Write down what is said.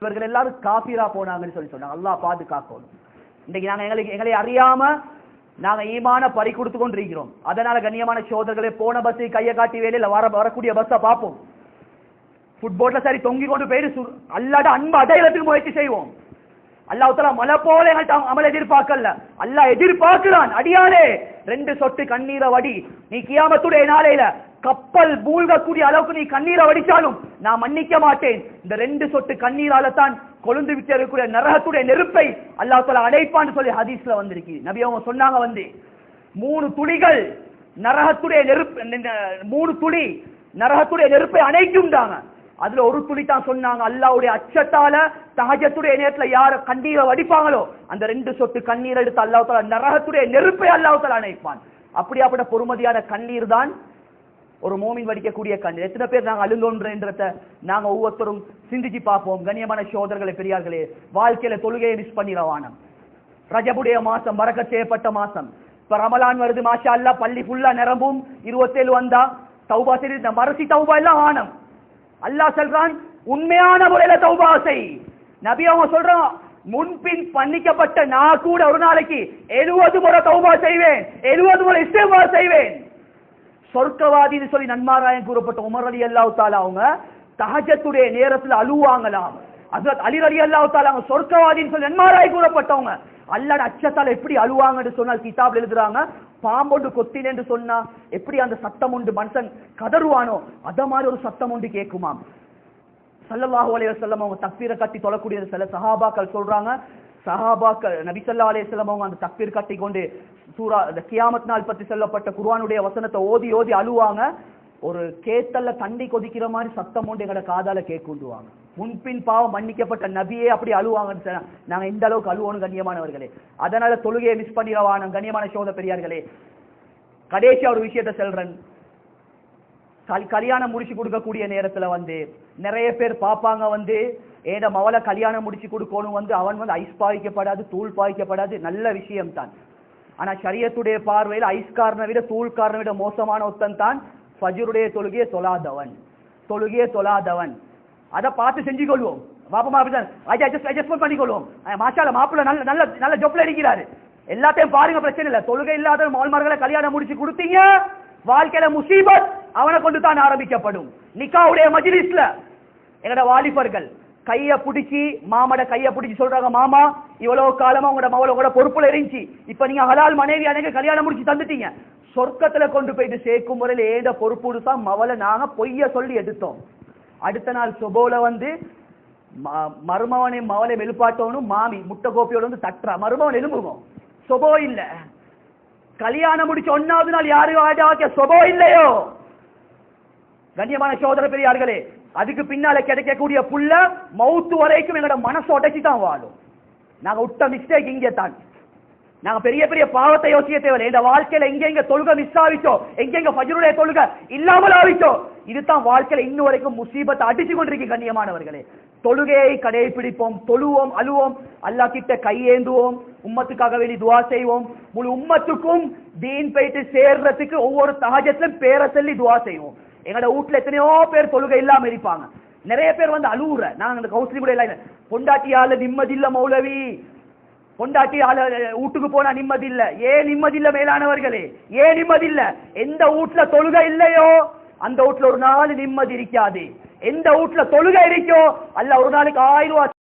இவர்கள் எல்லாரும் காஃபிரா போனாங்கன்னு சொல்லி சொன்னாங்க. அல்லா பாதுகாக்கணும். இன்னைக்கு நாங்கள் எங்களுக்கு எங்களை அறியாம நாங்கள் ஈமான பறி கொடுத்து கொண்டிருக்கிறோம். அதனால கண்ணியமான சோதர்களே போன பஸ்ஸை கையை காட்டி வேலையில் வர வரக்கூடிய பஸ்ஸை பார்ப்போம். ஃபுட்போட்டில் சரி தொங்கி கொண்டு போயிட்டு சு- அல்லாட அன்பு அடையறதுக்கு முயற்சி செய்வோம். அல்லாஹ் மலை போல எங்கள்ட்ட அமல் எதிர்பார்க்கல. அல்லா எதிர்பார்க்கிறான் அடியாலே ரெண்டு சொட்டு கண்ணீரை வடி. நீ கியாமத்துடைய நாளையில கப்பல் மூழ்கக்கூடிய அளவுக்கு நீ கண்ணீரை வடிச்சாலும் நான் மன்னிக்க மாட்டேன். இந்த ரெண்டு சொட்டு கண்ணீரால தான் கொழுந்து விட்டு இருக்கக்கூடிய நரகத்துடைய நெருப்பை அல்லா தலா அடைப்பான்னு சொல்லி ஹதீஸ்ல வந்திருக்கு. நபி அவங்க சொன்னாங்க வந்து மூணு துளிகள் நரகத்துடைய நெருப்பு மூணு துளி நரகத்துடைய நெருப்பை அணைக்கும்டாங்க. அதுல ஒரு துளி தான் சொன்னாங்க அல்லாஹ்வுடைய அச்சத்தால தஹஜத்துடைய நேரத்துல யார கண்ணீரை வடிப்பாங்களோ அந்த ரெண்டு சொட்டு கண்ணீர் எடுத்து அல்லாஹ் நரகத்துடைய நெருப்பை அல்லாஹ் அணைப்பான். அப்படியாப்பட்ட பொறுமதியான கண்ணீர் தான் ஒரு மோமின் வடிக்கக்கூடிய கண்ணீர். எத்தனை பேர் நாங்கள் அழுந்தோன்றத நாங்கள் ஒவ்வொருத்தரும் சிந்திச்சு பார்ப்போம். கண்ணியமான சோதர்களை பெரியார்களே வாழ்க்கையில தொழுகையை மிஸ் பண்ணிடவானம் ரஜபுடைய மாசம் மறக்க செய்யப்பட்ட மாசம். இப்ப ரமலான் வருது மாஷா அல்லா பள்ளி ஃபுல்லா நிரம்பும். இருபத்தேழு வந்தா தௌபா செய்து இந்த மரசி தௌபா எல்லாம் ஆனம் அல்லா சொல்றான் உண்மையான முறையில தௌபா செய். நபி அவங்க சொல்றான் முன்பின் பண்ணிக்கப்பட்ட நான் கூட ஒரு நாளைக்கு எழுபது முறை தௌபா செய்வேன். எழுபது முறை இஸ்தேபா செய்வேன். சொர்க்கவாதின்னு சொல்லி நன்மாராயம் கூறப்பட்ட உமர் அலி அல்லாஹ் தாலா அவங்க தகஜத்துடைய நேரத்துல அழுவாங்களாம். ஹஸ்ரத் அலி அலி அல்லாஹ் தாலா அவங்க சொர்க்கவாதின்னு சொல்லி நன்மாராய் கூறப்பட்டவங்க. அல்லாட அச்சத்தால் எப்படி அழுவாங்கன்னு சொன்னால் கிதாப்ல எழுதுறாங்க பாம்பொண்டு என்று சொன்னா எப்படி அந்த சத்தம் உண்டு மனுஷன் கதறுவானோ அத மாதிரி ஒரு சத்தம் உண்டு கேட்குமாம். சல்லல்லாஹு அலைய செல்லம் அவங்க தக்பீரை கட்டி தொழக்கூடிய சில சஹாபாக்கள் சொல்றாங்க சஹாபாக்கள் நபி அலேஸ்லம் அவங்க அந்த தக்பீர் கட்டி கொண்டு சூரா அந்த கியாமத் நாள் பற்றி சொல்லப்பட்ட குர்வானுடைய வசனத்தை ஓதி ஓதி அழுவாங்க. ஒரு கேத்தல்ல தண்ணி கொதிக்கிற மாதிரி சத்தம் உண்டு எங்கட காதால கேட்குண்டுவாங்க முன்பின் பாவம் மன்னிக்கப்பட்ட நபியே அப்படி அழுவாங்கன்னு சொன்னா நாங்க இந்த அளவுக்கு அழுவோம் கண்ணியமானவர்களே. அதனால தொழுகையை மிஸ் பண்ணிடவான கண்ணியமான சோத பெரியார்களே. கடைசியா ஒரு விஷயத்தை சொல்றேன். கல்- கல்யாணம் முடிச்சு கொடுக்கக்கூடிய நேரத்துல வந்து நிறைய பேர் பார்ப்பாங்க வந்து ஏட மவளை கல்யாணம் முடிச்சு கொடுக்கணும் வந்து அவன் வந்து ஐஸ் பாய்க்கப்படாது தூள் பாய்க்கப்படாது நல்ல விஷயம்தான். ஆனால் சரியத்துடைய பார்வையில் ஐஸ்காரனை விட தூள்காரனை விட மோசமான ஒருத்தன் தான் ஃபஜுருடைய தொழுகையை சொல்லாதவன் தொழுகையை சொல்லாதவன் அதை பார்த்து செஞ்சு கொள்வோம் பாப்பமா அப்படிதான் அட்ஜஸ்ட்மெண்ட் பண்ணிக்கொள்வோம். மாஷால மாப்பிள்ள நல்ல நல்ல நல்ல ஜொப்ல அடிக்கிறாரு எல்லாத்தையும் பாருங்க பிரச்சனை இல்லை. தொழுகை இல்லாத மால்மார்களை கல்யாணம் முடிச்சு கொடுத்தீங்க வாழ்க்கையில முசீபத் அவனை கொண்டு தான் ஆரம்பிக்கப்படும். நிக்காவுடைய மஜிலிஸ்ல. எங்கட வாலிபர்கள் கைய பிடிச்சி மாமட கைய பிடிச்சி சொல்றாங்க மாமா இவ்வளவு காலமா உங்களோட மவள கூட பொறுப்புல இருந்துச்சு. இப்ப நீங்க ஹலால் மனைவி அன்னைக்கு கல்யாணம் முடிச்சு தந்துட்டீங்க. சொர்க்கத்துல கொண்டு போயிட்டு சேர்க்கும் முறையில் ஏத பொறுப்புடுசா தான் மவளை நாங்க பொய்ய சொல்லி எடுத்தோம். அடுத்த நாள் சுபோல வந்து ம- மருமவனை மவளை வெளிப்பாட்டோனும் மாமி முட்டை கோப்பியோட வந்து தட்டுறா. மருமவன் எலும்புவோம் சொபோ இல்ல. கல்யாணம் முடிச்ச ஒன்னாவது நாள் யாரு வாஜாக்க சொபோ இல்லையோ? கண்ணியமான சோதர பெரியார்களே அதுக்கு பின்னால கிடைக்கக்கூடிய புள்ள மவுத்து வரைக்கும் எங்களோட மனசு உடைச்சு தான் வாழும். நாங்க விட்ட மிஸ்டேக் இங்கே தான். நாங்க பெரிய பெரிய பாவத்தை யோசிக்க தேவையில்லை. இந்த வாழ்க்கையில எங்க எங்க தொழுகை மிஸ் ஆவிச்சோ எங்க எங்க ஃபஜ்ருடைய தொழுக இல்லாமல் ஆவிச்சோ இதுதான் வாழ்க்கையில இன்னும் வரைக்கும் முசீபத்தை அடிச்சு கொண்டிருக்கு கண்ணியமானவர்களே. தொழுகையை கடைபிடிப்போம் தொழுவோம் அழுவோம். அல்லா கிட்ட கையேந்துவோம் உம்மத்துக்காக வேண்டி துவா செய்வோம். முழு உம்மத்துக்கும் தீன் போயிட்டு சேர்றதுக்கு ஒவ்வொரு தகஜத்திலும் பேர சொல்லி துவா செய்வோம். எங்களோட வீட்டுல எத்தனையோ பேர் தொழுகை இல்லாம இருப்பாங்க. நிறைய பேர் வந்து அழுவுற. நாங்க அந்த கவுன்சிலிங் கூட இல்லை. பொண்டாட்டி ஆளு நிம்மதி இல்ல மௌலவி. பொண்டாட்டி ஆளு வீட்டுக்கு போனா நிம்மதி இல்ல. ஏன் நிம்மதி இல்ல மேலானவர்களே? ஏன் நிம்மதி இல்ல? எந்த வீட்டுல தொழுகை இல்லையோ அந்த வீட்டுல ஒரு நாள் நிம்மதி இருக்காது. எந்த வீட்டுல தொழுகை இருக்கோ அல்ல ஒரு நாளைக்கு ஆயிரம் ரூபாய்